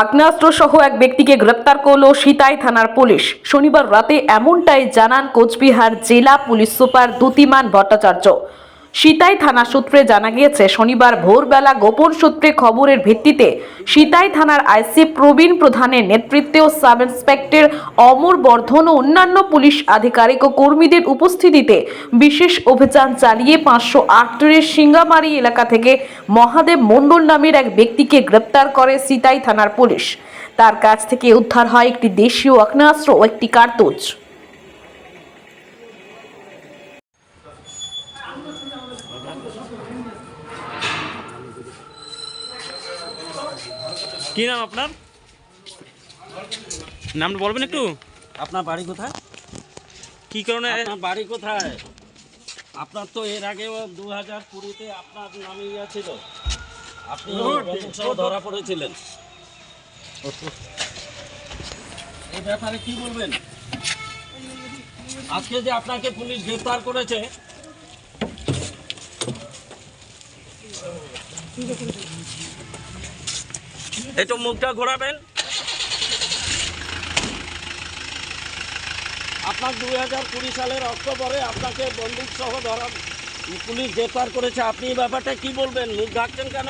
আগ্নেয়াস্ত্র সহ এক ব্যক্তিকে গ্রেপ্তার করল সিতাই থানার পুলিশ। শনিবার রাতে এমনটাই জানান কোচবিহার জেলা পুলিশ সুপার দ্যুতিমান ভট্টাচার্য। সিতাই থানা সূত্রে জানা গিয়েছে, শনিবার ভোরবেলা গোপন সূত্রে খবরের ভিত্তিতে সিতাই থানার আইসি প্রবীণ প্রধানের নেতৃত্বে ও সাব ইন্সপেক্টর অমর বর্ধন ও অন্যান্য পুলিশ আধিকারিক ও কর্মীদের উপস্থিতিতে বিশেষ অভিযান চালিয়ে পাঁচশো আটটির সিঙ্গামারি এলাকা থেকে মহাদেব মণ্ডল নামের এক ব্যক্তিকে গ্রেপ্তার করে সিতাই থানার পুলিশ। তার কাছ থেকে উদ্ধার হয় একটি দেশীয় আগ্নেয়াস্ত্র ও একটি কার্তুজ। কি নাম আপনার? নামটা বলবেন একটু? আপনার বাড়ি কোথায়? কি কারণে? আপনার বাড়ি কোথায়? আপনার তো এর আগে দু হাজার কুড়িতে আপনার নামে ইয়া ছিল। আপনি ধরা পড়েছিলেন। এই ব্যাপারে কি বলবেন? আজকে যে আপনাকে পুলিশ গ্রেফতার করেছে একটু মুখটা ঘোরাবেন। আপনার দুই হাজার কুড়ি সালের অক্টোবরে আপনাকে বন্দুক সহ ধরা পুলিশ গ্রেফতার করেছে। আপনি এই ব্যাপারটা কি বলবেন? মুখ ঢাকছেন কেন?